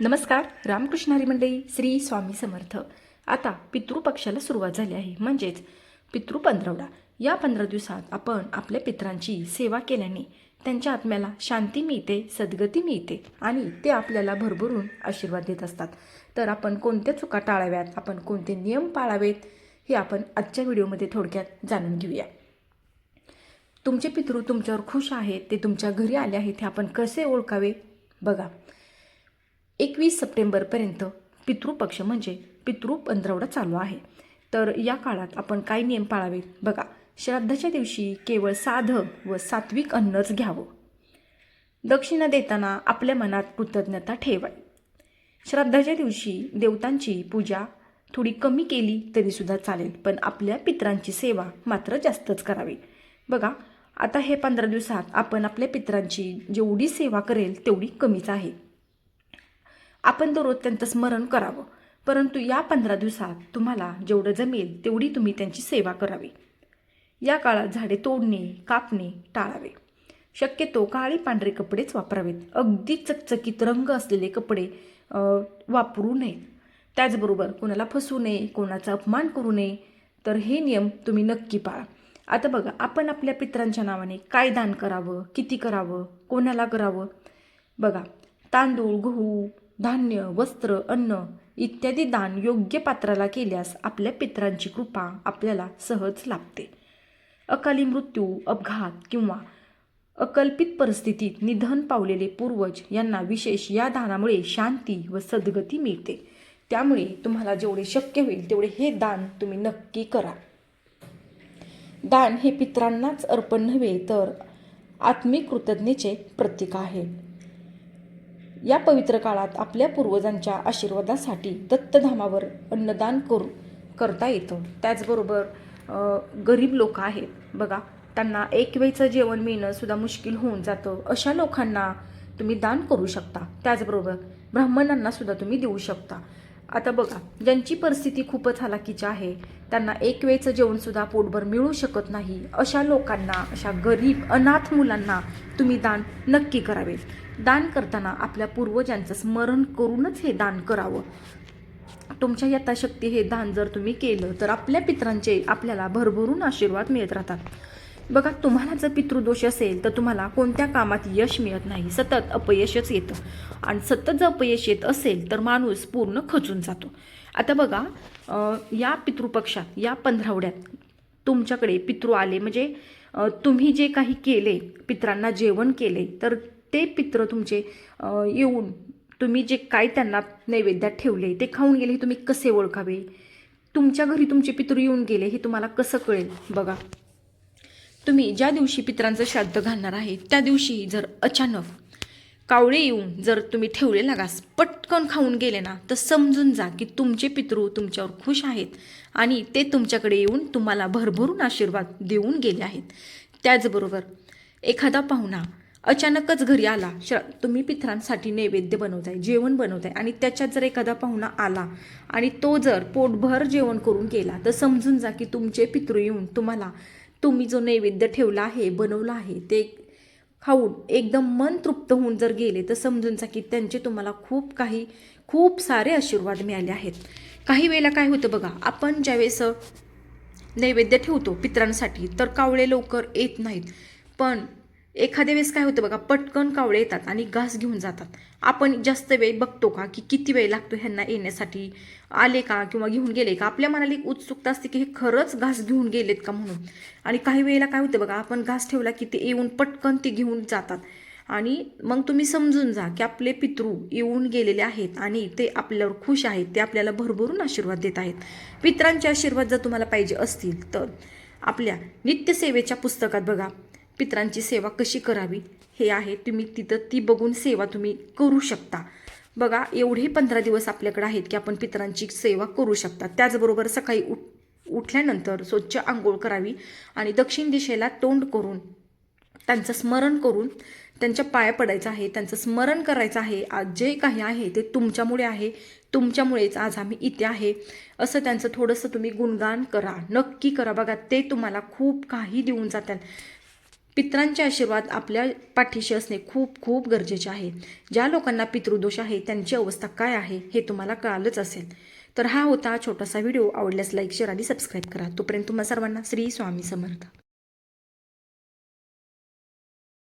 नमस्कार रामकृष्णारी मंडळी श्री स्वामी समर्थ. आता पितृपक्षाला सुरुवात झाली आहे. म्हणजेच पितृ पंधरवडा या पंधरा दिवसात आपण आपल्या पितरांची सेवा केल्याने त्यांच्या आत्म्याला शांती मिळते सद्गती मिळते आणि ते आपल्याला भरभरून आशीर्वाद देत असतात. तर आपण कोणत्या चुका टाळाव्यात? आपण कोणते नियम पाळावेत? हे आपण आजच्या व्हिडिओमध्ये थोडक्यात जाणून घेऊया. तुमचे पितृ तुमच्यावर खुश आहेत ते तुमच्या घरी आले आहेत हे आपण कसे ओळखावे? बघा. एकवीस सप्टेंबरपर्यंत पितृपक्ष म्हणजे पितृ पंधरवडा चालू आहे. तर या काळात आपण काय नियम पाळावे बघा श्राद्धाच्या दिवशी केवळ साधं व सात्विक अन्नच घ्यावं. दक्षिणा देताना आपल्या मनात कृतज्ञता ठेवावी. श्राद्धाच्या दिवशी देवतांची पूजा थोडी कमी केली तरीसुद्धा चालेल पण आपल्या पित्रांची सेवा मात्र जास्तच करावी. बघा आता हे पंधरा दिवसात आपण आपल्या पित्रांची जेवढी सेवा करेल तेवढी कमीच आहे. आपण दररोज त्यांचं स्मरण करावं. परंतु या पंधरा दिवसात तुम्हाला जेवढं जमेल तेवढी तुम्ही त्यांची सेवा करावी. या काळात झाडे तोडणे कापणे टाळावे. शक्यतो काळी पांढरे कपडेच वापरावेत. अगदी चकचकीत रंग असलेले कपडे वापरू नयेत. त्याचबरोबर कोणाला फसू नये कोणाचा अपमान करू नये तर हे नियम तुम्ही नक्की पाळा. आता बघा आपण आपल्या पित्रांच्या नावाने काय दान करावं किती करावं कोणाला करावं? बघा तांदूळ गहू धान्य वस्त्र अन्न इत्यादी दान योग्य पात्राला केल्यास आपल्या पितरांची कृपा आपल्याला सहज लाभते. अकाली मृत्यू अपघात किंवा अकल्पित परिस्थितीत निधन पावलेले पूर्वज यांना विशेष या दानामुळे शांती व सद्गती मिळते. त्यामुळे तुम्हाला जेवढे शक्य होईल तेवढे हे दान तुम्ही नक्की करा. दान हे पितरांनाच अर्पण नव्हे तर आत्मिक कृतज्ञतेचे प्रतीक आहे. या पवित्र काळात आपल्या पूर्वजांच्या आशीर्वादासाठी दत्तधामावर अन्नदान करू करता येतं. त्याचबरोबर गरीब लोक आहेत. बघा त्यांना एक वेळचं जेवण मिळणं सुद्धा मुश्किल होऊन जातं. अशा लोकांना तुम्ही दान करू शकता. त्याचबरोबर ब्राह्मणांना सुद्धा तुम्ही देऊ शकता. आता बघा ज्यांची परिस्थिती खूपच हालाकीची आहे त्यांना एक वेळचं जेवणसुद्धा पोटभर मिळू शकत नाही. अशा लोकांना अशा गरीब अनाथ मुलांना तुम्ही दान नक्की करावे. दान करताना आपल्या पूर्वजांचं स्मरण करूनच हे दान करावं. तुमच्या यथाशक्ती हे दान जर तुम्ही केलं तर आपल्या पित्रांचे आपल्याला भरभरून आशीर्वाद मिळत राहतात. बघा तुम्हाला जर पितृदोष असेल तर तुम्हाला कोणत्या कामात यश मिळत नाही? सतत अपयशच येतं. आणि सतत जर अपयश येत असेल तर माणूस पूर्ण खचून जातो. आता बघा या पितृपक्षात या पंधरावड्यात तुमच्याकडे पितृ आले. म्हणजे तुम्ही जे काही केले पित्रांना जेवण केले तर ते पित्र तुमचे येऊन तुम्ही जे काय त्यांना नैवेद्यात ठेवले ते खाऊन गेले हे तुम्ही कसे ओळखावे? तुमच्या घरी तुमचे पितृ येऊन गेले हे तुम्हाला कसं कळेल? बघा. तुम्ही ज्या दिवशी पित्रांचं श्राद्ध घालणार आहे त्या दिवशी जर अचानक कावळे येऊन जर तुम्ही ठेवलेला घास पटकन खाऊन गेले ना तर समजून जा की तुमचे पितृ तुमच्यावर खुश आहेत आणि ते तुमच्याकडे येऊन तुम्हाला भरभरून आशीर्वाद देऊन गेले आहेत. त्याचबरोबर एखादा पाहुणा अचानकच घरी आला श्र तुम्ही पितरांसाठी नैवेद्य बनवताय जेवण बनवताय आणि त्याच्यात जर एखादा पाहुणा आला आणि तो जर पोटभर जेवण करून गेला तर समजून जा की तुमचे पितृ येऊन तुम्हाला तुम्ही जो नैवेद्य ठेवला आहे बनवला आहे ते खाऊन एकदम मन तृप्त होऊन जर गेले तर समजून जा की त्यांचे तुम्हाला खूप काही खूप सारे आशीर्वाद मिळाले आहेत. काही वेळेला काय होतं बघा आपण ज्यावेळेस नैवेद्य ठेवतो पित्रांसाठी तर कावळे लवकर येत नाहीत. पण एखाद्या वेळेस काय होतं बघा पटकन कावळे येतात आणि घास घेऊन जातात. आपण जास्त वेळ बघतो का की किती वेळ लागतो ह्यांना येण्यासाठी? आले का किंवा घेऊन गेले का? आपल्या मनाला एक उत्सुकता असते की हे खरंच घास घेऊन गेलेत का म्हणून? आणि काही वेळेला काय होतं बघा आपण घास ठेवला की ते येऊन पटकन ते घेऊन जातात. आणि मग तुम्ही समजून जा की आपले पितृ येऊन गेलेले आहेत आणि ते आपल्यावर खुश आहेत ते आपल्याला भरभरून आशीर्वाद देत आहेत. पित्रांचे आशीर्वाद जर तुम्हाला पाहिजे असतील तर आपल्या नित्यसेवेच्या पुस्तकात बघा पित्रांची सेवा कशी करावी? हे आहे तुम्ही तिथं ती बघून सेवा तुम्ही करू शकता. बघा एवढे पंधरा दिवस आपल्याकडे आहेत की आपण पितरांची सेवा करू शकता. त्याचबरोबर सकाळी उठ उठल्यानंतर स्वच्छ आंघोळ करावी आणि दक्षिण दिशेला तोंड करून त्यांचं स्मरण करून त्यांच्या पाया पडायचं आहे त्यांचं स्मरण करायचं आहे. आज जे काही आहे ते तुमच्यामुळे आहे. तुमच्यामुळेच आज आम्ही इथे आहे. असं त्यांचं थोडंसं तुम्ही गुणगान करा. नक्की करा. बघा ते तुम्हाला खूप काही देऊन जातात. पित्रांचे आशीर्वाद आपल्या पाठीशी असणे खूप खूप गरजेचे आहे. ज्या लोकांना पितृदोष आहे त्यांची अवस्था काय आहे हे तुम्हाला कळालंच असेल. तर हा होता छोटासा व्हिडिओ. आवडल्यास लाईक शेअर आणि सबस्क्राईब करा. तोपर्यंत तुम्हा सर्वांना श्री स्वामी समर्थ.